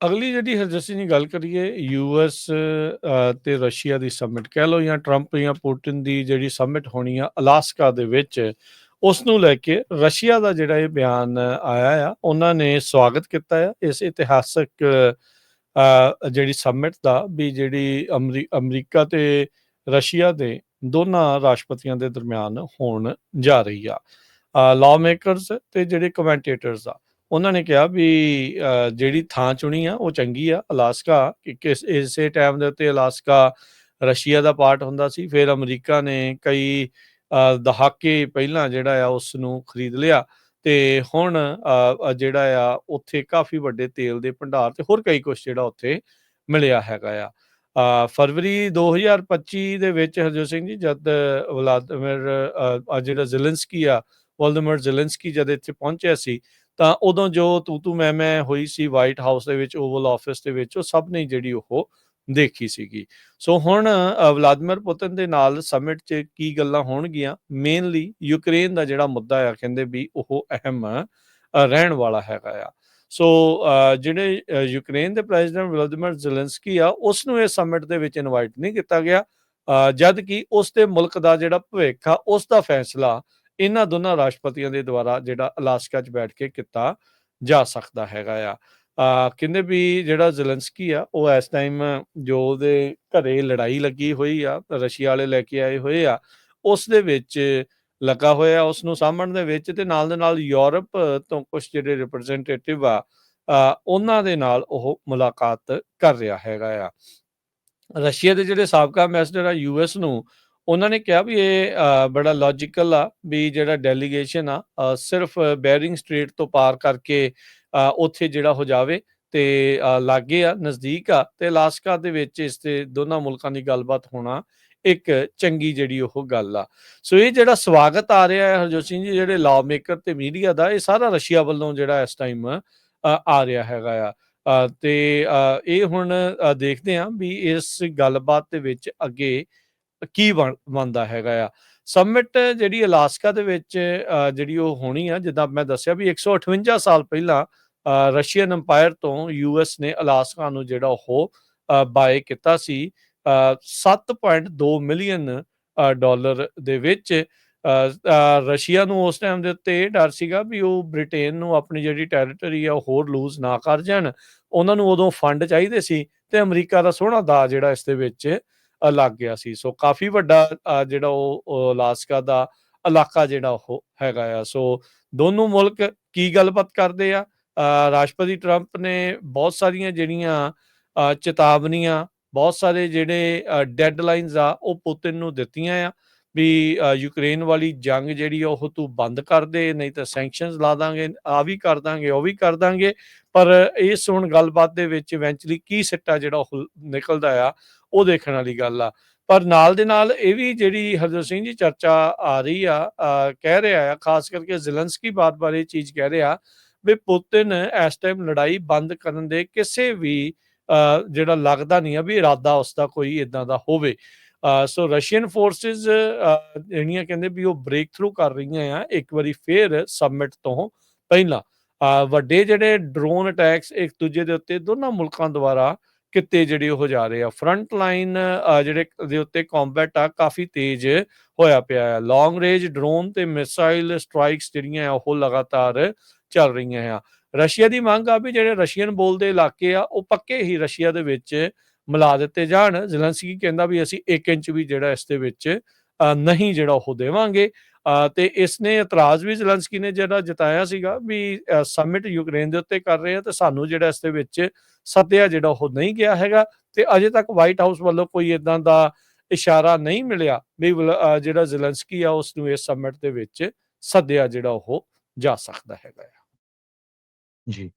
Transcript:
ਅਗਲੀ ਜਿਹੜੀ ਹਰਜਸੀ ਦੀ ਗੱਲ ਕਰੀਏ ਯੂਐਸ ਅ, ਤੇ ਰਸ਼ੀਆ ਦੀ ਸਮਿਟ ਕਹਿ ਲਓ ਜਾਂ ਟਰੰਪ ਜਾਂ ਪੁਟਿਨ ਦੀ ਜਿਹੜੀ ਸਮਿਟ ਹੋਣੀ ਆ ਅਲਾਸਕਾ ਦੇ ਵਿੱਚ ਉਸ ਨੂੰ ਲੈ ਕੇ ਰਸ਼ੀਆ ਦਾ ਜਿਹੜਾ ਇਹ ਬਿਆਨ ਆਇਆ ਆ ਉਹਨਾਂ ਨੇ ਸਵਾਗਤ ਕੀਤਾ ਆ ਇਸ ਇਤਿਹਾਸਕ ਜਿਹੜੀ ਸਮਿਟ ਦਾ ਵੀ ਜਿਹੜੀ ਅਮਰੀ- ਅਮਰੀਕਾ ਤੇ ਰਸ਼ੀਆ ਦੇ ਦੋਨਾਂ ਰਾਸ਼ਟਰਪਤੀਆਂ ਦੇ ਦਰਮਿਆਨ ਹੋਣ ਜਾ ਰਹੀ ਆ। ਲਾਅ ਮੇਕਰਸ ਤੇ ਜਿਹੜੇ ਕਮੈਂਟੇਟਰਸ ਆ ਉਹਨਾਂ ਨੇ ਕਿਹਾ ਵੀ ਜਿਹੜੀ ਥਾਂ ਚੁਣੀ ਆ ਉਹ ਚੰਗੀ ਆ ਅਲਾਸਕਾ ਕਿ ਕਿਸ ਇਸੇ ਟਾਈਮ ਦੇ ਉੱਤੇ ਅਲਾਸਕਾ ਰਸ਼ੀਆ ਦਾ ਪਾਰਟ ਹੁੰਦਾ ਸੀ ਫਿਰ ਅਮਰੀਕਾ ਨੇ ਕਈ ਦਹਾਕੇ ਪਹਿਲਾਂ ਜਿਹੜਾ ਆ ਉਸ ਨੂੰ ਖਰੀਦ ਲਿਆ ਤੇ ਹੁਣ ਜਿਹੜਾ ਆ ਉੱਥੇ ਕਾਫੀ ਵੱਡੇ ਤੇਲ ਦੇ ਭੰਡਾਰ ਤੇ ਹੋਰ ਕਈ ਕੁਝ ਜਿਹੜਾ ਉੱਥੇ ਮਿਲਿਆ ਹੈਗਾ ਆ। ਅ, ਫਰਵਰੀ 2025 ਦੇ ਵਿੱਚ ਹਰਜੋਤ ਸਿੰਘ ਜੀ ਜਦ ਵਲਾਦੀਮਿਰ ਜਿਹੜਾ ਜ਼ੈਲੈਂਸਕੀ ਆ ਵਲਦਮਰ ਜ਼ੈਲੈਂਸਕੀ ਜਦ ਇੱਥੇ ਪਹੁੰਚਿਆ ਸੀ ਤਾਂ ਉਦੋਂ ਜੋ ਤੂ ਤੂ ਮੈਂ ਮੈਂ ਹੋਈ ਸੀ ਵਾਈਟ ਹਾਊਸ ਦੇ ਵਿੱਚ ਓਵਲ ਆਫਿਸ ਦੇ ਵਿੱਚ ਉਹ ਸਭ ਨੇ ਜਿਹੜੀ ਉਹ ਦੇਖੀ ਸੀਗੀ। ਸੋ ਹੁਣ ਅ, ਪੁਤਿਨ ਦੇ ਨਾਲ ਸਮਿਟ 'ਚ ਕੀ ਗੱਲਾਂ ਹੋਣਗੀਆਂ? ਮੇਨਲੀ ਯੂਕਰੇਨ ਦਾ ਜਿਹੜਾ ਮੁੱਦਾ ਆ ਕਹਿੰਦੇ ਵੀ ਉਹ ਅਹਿਮ ਰਹਿਣ ਵਾਲਾ ਹੈਗਾ ਆ। ਸੋ ਜਿਹੜੇ ਯੂਕਰੇਨ ਦੇ ਪ੍ਰੈਜ਼ੀਡੈਂਟ ਵਲਾਦੀਮਿਰ ਜ਼ੈਲੈਂਸਕੀ ਆ ਉਸ ਨੂੰ ਇਸ ਸਮਿਟ ਦੇ ਵਿੱਚ ਇਨਵਾਈਟ ਨਹੀਂ ਕੀਤਾ ਗਿਆ। ਅ, ਜਦ ਕਿ ਉਸ ਦੇ ਮੁਲਕ ਦਾ ਜਿਹੜਾ ਭਵਿੱਖ ਆ ਉਸ ਦਾ ਫੈਸਲਾ ਇਹਨਾਂ ਦੋਨਾਂ ਰਾਸ਼ਟਰਪਤੀਆਂ ਦੇ ਦੁਆਰਾ ਜਿਹੜਾ ਅਲਾਸਕਾ 'ਚ ਬੈਠ ਕੇ ਕੀਤਾ ਜਾ ਸਕਦਾ ਹੈਗਾ ਆ। ਕਹਿੰਦੇ ਵੀ ਜਿਹੜਾ ਜ਼ੈਲੈਂਸਕੀ ਆ, ਉਹ ਇਸ ਟਾਈਮ ਜੋ ਉਹਦੇ ਘਰੇ ਲੜਾਈ ਲੱਗੀ ਹੋਈ ਆ, ਰਸ਼ੀਆ ਵਾਲੇ ਲੈ ਕੇ ਆਏ ਹੋਏ ਆ, ਉਸ ਦੇ ਵਿੱਚ ਲੱਗਾ ਹੋਇਆ, ਉਸ ਨੂੰ ਸਾਂਭਣ ਦੇ ਵਿੱਚ ਤੇ ਨਾਲ ਦੇ ਨਾਲ ਯੂਰਪ ਤੋਂ ਕੁਝ ਜਿਹੜੇ ਰਿਪਰੈਜ਼ੈਂਟੇਟਿਵ ਆ ਉਹਨਾਂ ਦੇ ਨਾਲ ਉਹ ਮੁਲਾਕਾਤ ਕਰ ਰਿਹਾ ਹੈਗਾ ਆ। ਰਸ਼ੀਆ ਦੇ ਜਿਹੜੇ ਸਾਬਕਾ ਐਮਬੈਸਡਰ ਆ ਯੂਐਸ ਨੂੰ ਉਹਨਾਂ ਨੇ ਕਿਹਾ ਵੀ ਇਹ ਬੜਾ ਲੌਜੀਕਲ ਆ ਵੀ ਜਿਹੜਾ ਡੈਲੀਗੇਸ਼ਨ ਆ ਸਿਰਫ ਬੈਰਿੰਗ ਸਟ੍ਰੇਟ ਤੋਂ ਪਾਰ ਕਰਕੇ ਉੱਥੇ ਜਿਹੜਾ ਹੋ ਜਾਵੇ ਤੇ ਲਾਗੇ ਆ, ਨਜ਼ਦੀਕ ਆ ਤੇ ਅਲਾਸਕਾ ਦੇ ਵਿੱਚ ਇਸ ਤੇ ਦੋਨਾਂ ਮੁਲਕਾਂ ਦੀ ਗੱਲਬਾਤ ਹੋਣਾ ਇੱਕ ਚੰਗੀ ਜਿਹੜੀ ਉਹ ਗੱਲ ਆ। ਸੋ ਇਹ ਜਿਹੜਾ ਸਵਾਗਤ ਆ ਰਿਹਾ ਹੈ ਹਰਜੋਤ ਸਿੰਘ ਜੀ, ਜਿਹੜੇ ਲਾਅ ਮੇਕਰ ਤੇ ਮੀਡੀਆ ਦਾ, ਇਹ ਸਾਰਾ ਰਸ਼ੀਆ ਵੱਲੋਂ ਜਿਹੜਾ ਇਸ ਟਾਈਮ ਆ ਰਿਹਾ ਹੈਗਾ ਆ। ਤੇ ਇਹ ਹੁਣ ਦੇਖਦੇ ਹਾਂ ਵੀ ਇਸ ਗੱਲਬਾਤ ਦੇ ਵਿੱਚ ਅੱਗੇ ਕੀ ਬਣ- ਬਣਦਾ ਹੈਗਾ ਆ। ਸਮਿਟ ਜਿਹੜੀ ਅਲਾਸਕਾ ਦੇ ਵਿੱਚ ਜਿਹੜੀ ਉਹ ਹੋਣੀ ਆ ਜਿੱਦਾਂ ਮੈਂ ਦੱਸਿਆ ਵੀ 158 ਸਾਲ ਪਹਿਲਾਂ ਰਸ਼ੀਅਨ ਅੰਪਾਇਰ ਤੋਂ ਯੂਐਸ ਨੇ ਅਲਾਸਕਾ ਨੂੰ ਜਿਹੜਾ ਉਹ ਬਾਏ ਕੀਤਾ ਸੀ ਅ, 7.2 ਮਿਲੀਅਨ ਅ, ਡਾਲਰ ਦੇ ਵਿੱਚ। ਰਸ਼ੀਆ ਨੂੰ ਉਸ ਟਾਈਮ ਦੇ ਉੱਤੇ ਇਹ ਡਰ ਸੀਗਾ ਵੀ ਉਹ ਬ੍ਰਿਟੇਨ ਨੂੰ ਆਪਣੀ ਜਿਹੜੀ ਟੈਰੀਟਰੀ ਆ ਉਹ ਹੋਰ ਲੂਜ਼ ਨਾ ਕਰ ਜਾਣ। ਉਹਨਾਂ ਨੂੰ ਉਦੋਂ ਫੰਡ ਚਾਹੀਦੇ ਸੀ ਤੇ ਅਮਰੀਕਾ ਦਾ ਸੋਹਣਾ ਦਾ ਜਿਹੜਾ ਇਸ ਦੇ ਵਿੱਚ ਲੱਗ ਗਿਆ ਸੀ। ਸੋ ਕਾਫੀ ਵੱਡਾ ਜਿਹੜਾ ਉਹ ਉਹ ਅਲਾਸਕਾ ਦਾ ਇਲਾਕਾ ਜਿਹੜਾ ਉਹ ਹੈਗਾ ਆ। ਸੋ ਦੋਨੋਂ ਮੁਲਕ ਕੀ ਗੱਲਬਾਤ ਕਰਦੇ ਆ? ਰਾਸ਼ਟਰਪਤੀ ਟਰੰਪ ਨੇ ਬਹੁਤ ਸਾਰੀਆਂ ਜਿਹੜੀਆਂ ਚੇਤਾਵਨੀਆਂ ਬਹੁਤ ਸਾਰੇ ਜਿਹੜੇ ਡੈਡਲਾਈਨਸ ਆ ਉਹ ਪੁਤਿਨ ਨੂੰ ਦਿੱਤੀਆਂ ਆ ਵੀ ਅ, ਯੂਕਰੇਨ ਵਾਲੀ ਜੰਗ ਜਿਹੜੀ ਆ ਉਹ ਤੂੰ ਬੰਦ ਕਰ ਦੇ ਨਹੀਂ ਤਾਂ ਸੈਂਕਸ਼ਨਸ ਲਾ ਦਾਂਗੇ ਆ ਵੀ ਕਰ ਦਾਂਗੇ ਉਹ ਵੀ ਕਰ ਦਾਂਗੇ। ਪਰ ਇਸ ਹੁਣ ਗੱਲਬਾਤ ਦੇ ਵਿੱਚ ਇਵੈਂਚੁਅਲੀ ਕੀ ਸਿੱਟਾ ਜਿਹੜਾ ਉਹ ਨਿਕਲਦਾ ਆ ਉਹ ਦੇਖਣ ਵਾਲੀ ਗੱਲ ਆ। ਪਰ ਨਾਲ ਦੇ ਨਾਲ ਇਹ ਵੀ ਜਿਹੜੀ ਹਰਜੋਤ ਸਿੰਘ ਜੀ ਚਰਚਾ ਆ ਰਹੀ ਆ ਕਹਿ ਰਿਹਾ ਆ, ਖਾਸ ਕਰਕੇ ਜ਼ੈਲੈਂਸਕੀ ਬਾਰ-ਬਾਰ ਇਹ ਚੀਜ਼ ਕਹਿ ਰਿਹਾ ਵੀ ਪੁਤਿਨ ਇਸ ਟਾਈਮ ਲੜਾਈ ਬੰਦ ਕਰਨ ਦੇ ਕਿਸੇ ਵੀ ਜਿਹੜਾ ਲੱਗਦਾ ਨਹੀਂ ਆ ਵੀ ਇਰਾਦਾ ਉਸ ਦਾ ਕੋਈ ਇਦਾਂ ਦਾ ਹੋਵੇ। ਸੋ ਰਸ਼ੀਅਨ ਫੋਰਸਸ ਜਿਹੜੀਆਂ ਕਹਿੰਦੇ ਵੀ ਉਹ ਬ੍ਰੇਕ ਥਰੂ ਕਰ ਰਹੀਆਂ ਆ, ਇੱਕ ਵਾਰੀ ਫੇਰ ਸਬਮਿਟ ਤੋਂ ਪਹਿਲਾਂ। ਵੱਡੇ ਜਿਹੜੇ ਡਰੋਨ ਅਟੈਕਸ ਇੱਕ ਦੂਜੇ ਦੇ ਉੱਤੇ ਦੋਨਾਂ ਮੁਲਕਾਂ ਦੁਆਰਾ ਕਿਤੇ ਜਿਹੜੇ ਉਹ ਜਾ ਰਹੇ ਆ। ਫਰੰਟ ਲਾਈਨ ਜਿਹੜੇ ਦੇ ਉੱਤੇ ਕੰਬੈਟ ਆ, ਕਾਫੀ ਤੇਜ਼ ਹੋਇਆ ਪਿਆ ਆ। ਲੌਂਗ ਰੇਂਜ ਡਰੋਨ ਤੇ ਮਿਸਾਈਲ ਸਟ੍ਰਾਈਕਸ ਜਿਹੜੀਆਂ ਆ, ਉਹ ਲਗਾਤਾਰ ਚੱਲ ਰਹੀਆਂ ਆ। ਰਸ਼ੀਆ ਦੀ ਮੰਗ ਆ ਵੀ ਜਿਹੜੇ ਰਸ਼ੀਅਨ ਬੋਲਦੇ ਇਲਾਕੇ ਆ, ਉਹ ਪੱਕੇ ਹੀ ਰਸ਼ੀਆ ਦੇ ਵਿੱਚ ਮਿਲਾ ਦਿੱਤੇ ਜਾਣ। ਜ਼ੈਲੈਂਸਕੀ ਕਹਿੰਦਾ ਵੀ ਅਸੀਂ 1 ਇੰਚ ਵੀ ਜਿਹੜਾ ਇਸ ਦੇ ਵਿੱਚ ਨਹੀਂ ਜਿਹੜਾ ਉਹ ਦੇਵਾਂਗੇ। ਤੇ ਇਸ ਨੇ ਇਤਰਾਜ਼ ਵੀ ਜ਼ੈਲੈਂਸਕੀ ਨੇ ਜਿਹੜਾ ਜਤਾਇਆ ਸੀਗਾ ਵੀ ਸਮਿਟ ਯੂਕਰੇਨ ਦੇ ਉੱਤੇ ਕਰ ਰਹੇ ਆ ਤੇ ਸਾਨੂੰ ਜਿਹੜਾ ਇਸ ਦੇ ਵਿੱਚ ਸੱਦਿਆ ਜਿਹੜਾ ਉਹ ਨਹੀਂ ਗਿਆ ਹੈਗਾ ਤੇ ਅਜੇ ਤੱਕ ਵਾਈਟ ਹਾਊਸ ਵੱਲੋਂ ਕੋਈ ਇਦਾਂ ਦਾ ਇਸ਼ਾਰਾ ਨਹੀਂ ਮਿਲਿਆ ਵੀ ਜਿਹੜਾ ਜ਼ਲੰਸਕੀ ਆ ਉਸ ਨੂੰ ਇਸ ਸਮਿਟ ਦੇ ਵਿੱਚ ਸੱਦਿਆ ਜਿਹੜਾ ਉਹ ਜਾ ਸਕਦਾ ਹੈਗਾ ਆ। ਜੀ।